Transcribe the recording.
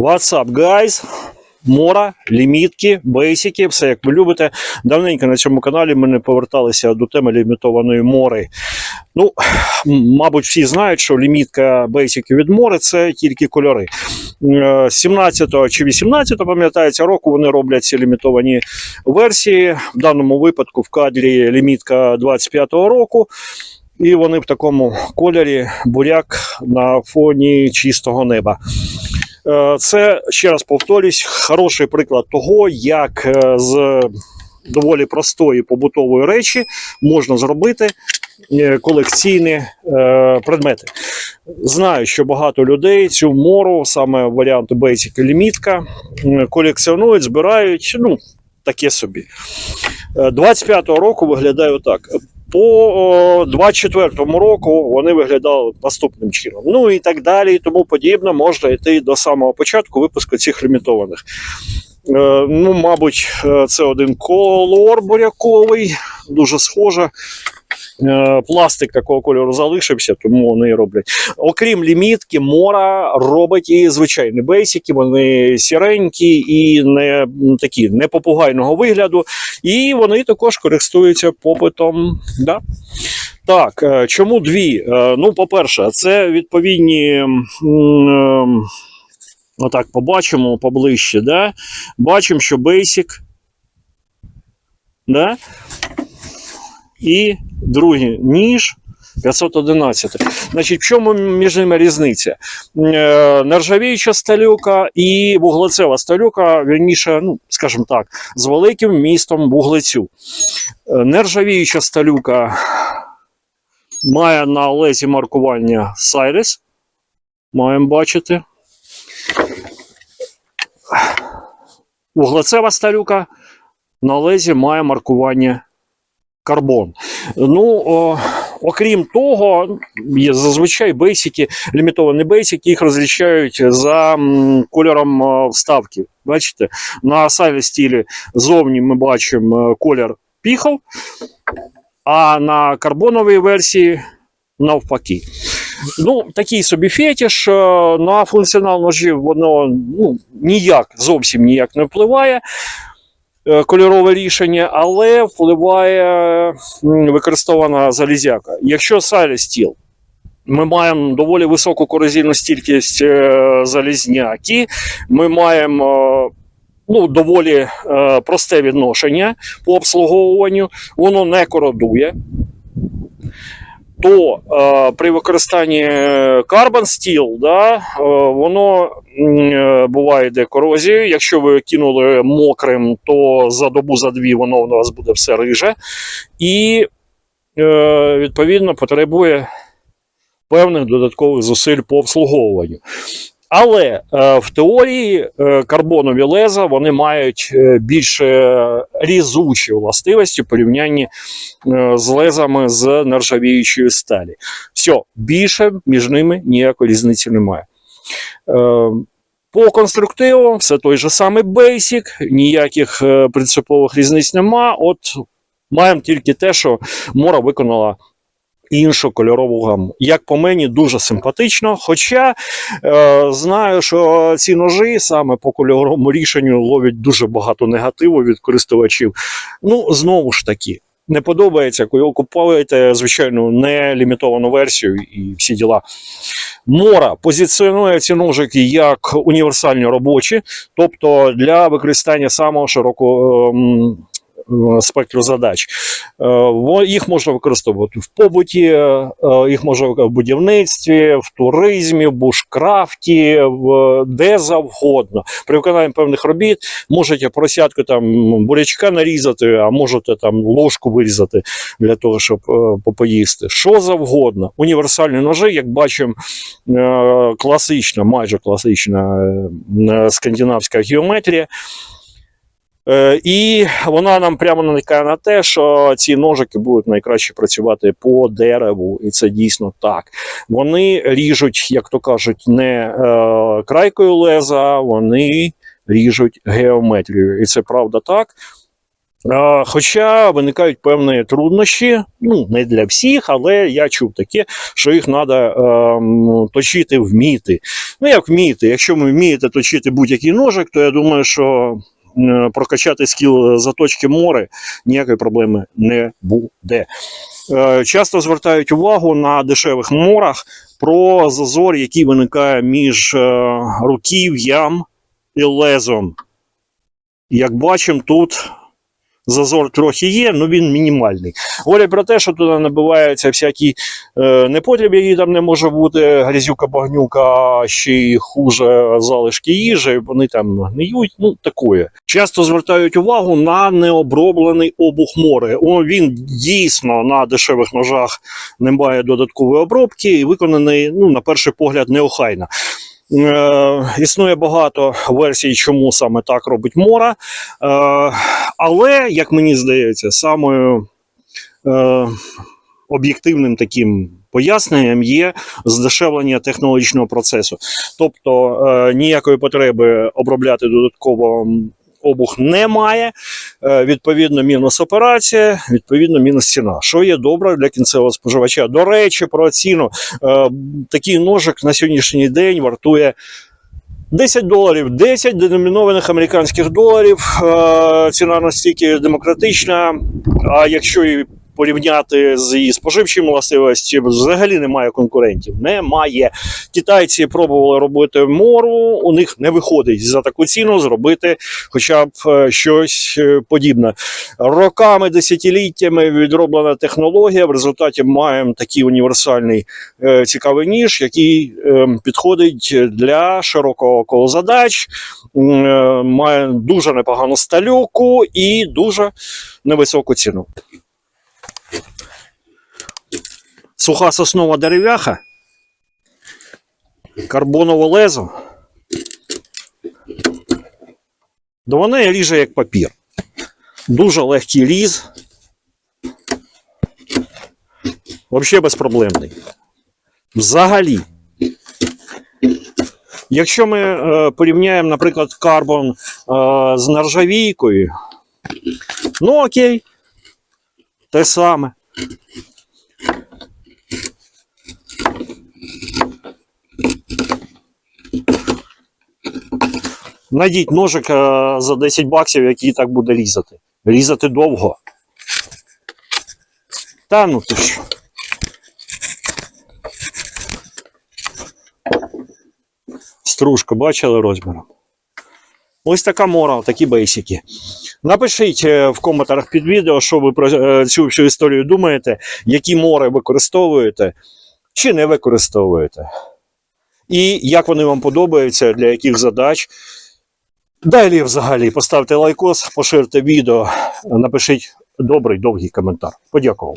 What's up, guys? Мора, лімітки, бейсики, все як ви любите. Давненько на цьому каналі ми не поверталися до теми лімітованої мори. Ну, мабуть, всі знають, що лімітка бейсиків від мори це тільки кольори. Е, 17 чи 18, пам'ятається, року вони роблять ці лімітовані версії. В даному випадку в кадрі лімітка 25-го року. І вони в такому кольорі буряк на фоні чистого неба. Е, Це ще раз повторюсь, хороший приклад того, як е, з доволі простої побутової речі можна зробити е, колекційні предмети. Знаю, що багато людей цю мору, саме варіанти Basic і лімітка, колекціонують, збирають. Ну, таке собі. Е, 25-го року виглядає отак. По о, 24-му року вони виглядали наступним чином. Ну і так далі, і тому подібне, можна йти до самого початку випуску цих лімітованих. Е, ну, мабуть, е, це один колор буряковий, дуже схоже. Е, Пластик такого кольору залишився, тому вони роблять. Окрім лімітки, мора робить і звичайні бейсики, вони сіренькі і не такі не попугайного вигляду. І вони також користуються попитом. Да? Так, е, чому дві? Е, Ну, по-перше, це відповідні. ем, Отак, побачимо поближче. Да? Бачимо, що Basic. Да? І другий ніж 511. Значить, в чому між ними різниця? Е, Нержавіюча сталюка і вуглецева сталюка, вірніше, ну, скажімо так, з великим містом вуглецю. Е, Нержавіюча сталюка має на лезі маркування Cyrus. Маємо бачити. Вуглецева сталюка на лезі має маркування карбон. Ну, о, окрім того, є зазвичай бейсики, лімітовані бейсики, їх розлічають за кольором вставки. Бачите, на сайлі стілі зовні ми бачимо е, колір піхов, а на карбоновій версії навпаки. Ну, такий собі фетиш е, на функціонал ножів воно ну, ніяк, зовсім ніяк не впливає. Е, Кольорове рішення, але впливає використована залізяка. Якщо Silent Steel, ми маємо доволі високу корозійну стійкість е, залізняки, ми маємо ну, доволі е, просте відношення по обслуговуванню, воно не кородує. То е, при використанні Carbon Steel, да, е, воно е, буває йде корозією. Якщо ви кинули мокрим, то за добу за дві воно у вас буде все риже. І е, відповідно потребує певних додаткових зусиль по обслуговуванню. Але е, в теорії е, карбонові леза вони мають е, більш різучі властивості в порівнянні з лезами з нержавіючої сталі. Все, більше між ними ніякої різниці немає. По конструктиву все той же самий Basic, ніяких принципових різниць нема. От маємо тільки те, що Мора виконала іншу кольорову гаму. Як по мені, дуже симпатично. Хоча е, знаю, що ці ножі саме по кольоровому рішенню ловлять дуже багато негативу від користувачів. Ну, знову ж таки. Не подобається, коли купуєте, звичайно, не лімітовану версію і всі діла. Мора позиціонує ці ножики як універсальні робочі, тобто для використання самого широкого ем, спектру задач. Е, Їх можна використовувати в побуті, е, їх можна в будівництві, в туризмі, в бушкрафті, в де завгодно. При виконанні певних робіт можете поросятку там бурячка нарізати, а можете там ложку вирізати для того, щоб е, попоїсти. Що завгодно. Універсальні ножи, як бачимо, е, класична, майже класична е, е, скандинавська геометрія. Е, І вона нам прямо намікає на те, що ці ножики будуть найкраще працювати по дереву, і це дійсно так. Вони ріжуть, як то кажуть, не е, крайкою леза, вони ріжуть геометрію. І це правда так. А, Хоча виникають певні труднощі, ну не для всіх, але я чув таке, що їх треба точити вміти. Ну як вміти? Якщо ви вмієте точити будь-який ножик, то я думаю, що е, прокачати скіл заточки море ніякої проблеми не буде. Е, Часто звертають увагу на дешевих морах про зазор, який виникає між е, руків'ям і лезом. Як бачимо, тут зазор трохи є, але він мінімальний. Говорять про те, що туди набиваються всякі е, непотріб, які там не може бути, грязюка, багнюка, ще й хуже залишки їжі, вони там гниють, ну такое. Часто звертають увагу на необроблений обух море. О, він дійсно на дешевих ножах не має додаткової обробки і виконаний, ну, на перший погляд, неохайно. Е, існує багато версій, чому саме так робить Мора. Е, але, як мені здається, самою е, об'єктивним таким поясненням є здешевлення технологічного процесу. Тобто ніякої потреби обробляти додатково обух немає. Е, відповідно, мінус операція, відповідно, мінус ціна, що є добре для кінцевого споживача. До речі, про ціну. Е, такий ножик на сьогоднішній день вартує 10 доларів, 10 деномінованих американських доларів. Е, ціна настільки демократична. А якщо і порівняти з її споживчими властивості, взагалі немає конкурентів. Немає. Китайці пробували робити мору, у них не виходить за таку ціну зробити хоча б е, щось е, подібне. Роками, десятиліттями відроблена технологія. В результаті маємо такий універсальний е, цікавий ніж, який підходить для широкого колу задач, має дуже непогану стальоку і дуже невисоку ціну. Суха соснова дерев'яха, карбонове лезо. До вона ріже як папір. Дуже легкий різ. Взагалі безпроблемний. Взагалі. Якщо ми е, порівняємо, наприклад, карбон е, з нержавійкою, ну окей, те саме. Найдіть ножик е, за 10 баксів, який так буде різати. Різати довго. Та ну ти що. Стружка, бачили розміром? Ось така мора, такі бейсики. Напишіть е, в коментарях під відео, що ви про е, цю всю історію думаєте, які мори використовуєте чи не використовуєте. І як вони вам подобаються, для яких задач. Далі взагалі поставте лайкос, поширте відео, напишіть добрий довгий коментар. Подякував.